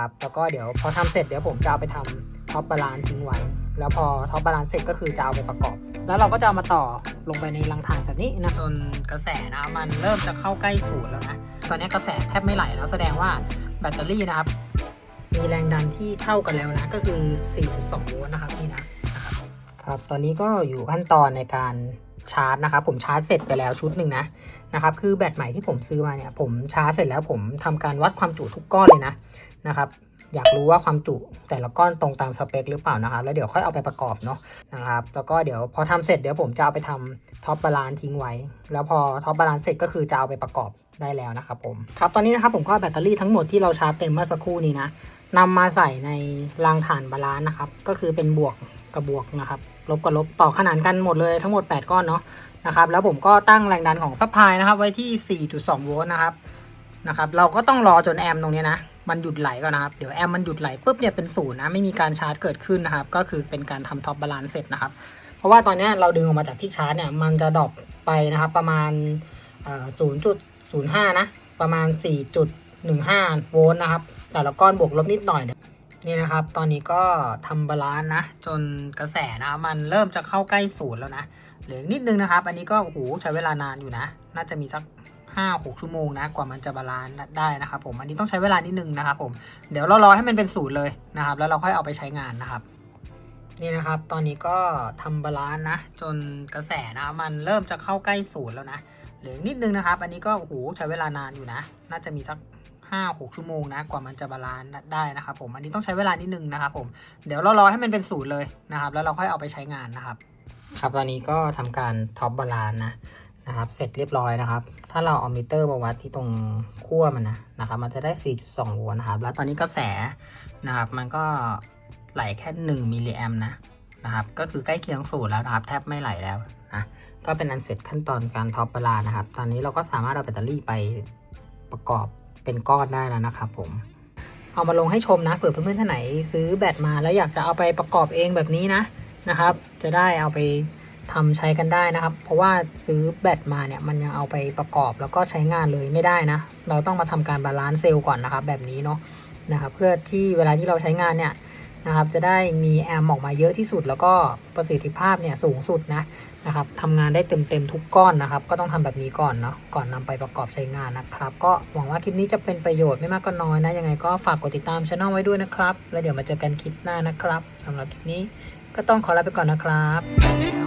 นะครับ แล้วก็เดี๋ยวพอทำเสร็จเดี๋ยวผมจะเอาไปทำท็อปบาลานซ์ทิ้งไว้ แล้วพอท็อปบาลานซ์เสร็จก็คือจะเอาไปประกอบ แล้วเราก็จะเอามาต่อลงไปในรังถ่านแบบนี้นะจนกระแสนะมันเริ่มจะเข้าใกล้ศูนย์แล้วนะ ตอนนี้กระแสแทบไม่ไหลแล้วแสดงว่าแบตเตอรี่นะครับ มีแรงดันที่เท่ากันแล้วนะ ก็คือ 4.2 โวลต์นะครับนี่นะนะครับ ครับ ตอนนี้ก็อยู่ขั้นตอนในการชาร์จนะครับผมชาร์จเสร็จไปแล้วชุดหนึ่งนะนะครับคือแบตใหม่ที่ผมซื้อมาเนี่ยผมชาร์จเสร็จแล้วผมทำการวัดความจุทุกก้อนเลยนะ นะครับ อยากรู้ว่าความจุแต่ละก้อนตรงตามสเปคหรือเปล่านะครับ แล้วเดี๋ยวค่อยเอาไปประกอบเนาะนะครับ แล้วก็เดี๋ยวพอทำเสร็จเดี๋ยวผมจะเอาไปทำท็อปบาลานซ์ทิ้งไว้ แล้วพอท็อปบาลานซ์เสร็จก็คือจะเอาไปประกอบได้แล้วนะครับผม ครับตอนนี้นะครับผมก็แบตเตอรี่ทั้งหมดที่เราชาร์จเต็มเมื่อสักครู่นี้นะนำมาใส่ในรางฐานบาลานซ์นะครับ ก็คือเป็นบวกกับบวกนะครับ ลบกับลบต่อขนานกันหมดเลยทั้งหมด 8 ก้อนเนาะนะครับ แล้วผมก็ตั้งแรงดันของซัพพลายนะครับ ไว้ที่ 4.2 โวลต์นะครับนะครับ เราก็ต้องรอจนแอมป์ตรงนี้นะ มันหยุดไหลก่อนนะครับ เดี๋ยวแอมมันหยุดไหลปุ๊บเนี่ยเป็นศูนย์นะไม่มีการชาร์จเกิดขึ้นนะครับ ก็คือเป็นการทำท็อปบาลานซ์เสร็จนะครับ เพราะว่าตอนนี้เราดึงออกมาจากที่ชาร์จเนี่ยมันจะดรอปไปนะครับประมาณเอ่อ0.05นะประมาณ 4.15 โวลต์นะครับ แต่ละก้อนบวกลบนิดหน่อยเนี่ยนะครับ ตอนนี้ก็ทำบาลานซ์นะ จนกระแสนะมันเริ่มจะเข้าใกล้ศูนย์แล้วนะ เหลือนิดนึงนะครับ อันนี้ก็โอ้โหใช้เวลานานอยู่นะ น่าจะมีสัก ห้าหกชั่วโมงนะกว่ามันจะบาลานซ์ได้นะครับผมอันนี้ต้องใช้เวลานิดนึงนะครับผมเดี๋ยวเรารอให้มันเป็นศูนย์เลยนะครับ แล้วเราค่อยเอาไปใช้งานนะครับนี่นะครับ ตอนนี้ก็ทำบาลานซ์นะ จนกระแสนะมันเริ่มจะเข้าใกล้ศูนย์แล้วนะเหลือนิดนึงนะครับ อันนี้ก็โอ้โหใช้เวลานานอยู่นะ น่าจะมีสักห้าหกชั่วโมงนะกว่ามันจะบาลานซ์ได้นะครับผมอันนี้ต้องใช้เวลานิดนึงนะครับผมเดี๋ยวเรารอให้มันเป็นศูนย์เลยนะครับ แล้วเราค่อยเอาไปใช้งานนะครับ ครับตอนนี้ก็ทำการท็อปบาลานซ์นะนะครับ เสร็จเรียบร้อยนะครับ ถ้าเราเอามิเตอร์มาวัดที่ตรงขั้วมันนะนะครับ มันจะได้ 4.2 โวลต์นะครับ แล้วตอนนี้กระแสนะครับ มันก็ไหลแค่ 1 มิลลิแอมนะนะครับ ก็คือใกล้เคียงศูนย์แล้วนะครับ แทบไม่ไหลแล้วนะก็เป็นอันเสร็จขั้นตอนการท็อปบาลานซ์นะครับ ตอนนี้เราก็สามารถเอาแบตเตอรี่ไปประกอบเป็นก้อนได้แล้วนะครับผม เอามาลงให้ชมนะเผื่อเพื่อนๆท่านไหนซื้อแบตมาแล้วอยากจะเอาไปประกอบเองแบบนี้นะนะครับ จะได้เอาไป ทำใช้กันได้นะครับ เพราะว่าซื้อแบตมาเนี่ยมันยังเอาไปประกอบแล้วก็ใช้งานเลยไม่ได้นะ เราต้องมาทำการบาลานซ์เซลล์ก่อนนะครับ แบบนี้เนาะนะครับเพื่อที่เวลาที่เราใช้งานเนี่ยนะครับจะได้มีแอมออกมาเยอะที่สุด แล้วก็ประสิทธิภาพเนี่ยสูงสุดนะนะครับทำงานได้เต็มๆทุกก้อนนะครับ ก็ต้องทำแบบนี้ก่อนเนาะก่อนนำไปประกอบใช้งานนะครับ ก็หวังว่าคลิปนี้จะเป็นประโยชน์ไม่มากก็น้อยนะยังไงก็ฝากกดติดตามช่องไว้ด้วยนะครับ แล้วเดี๋ยวมาเจอกันคลิปหน้านะครับสำหรับคลิปนี้ก็ต้องขอลาไปก่อนนะครับ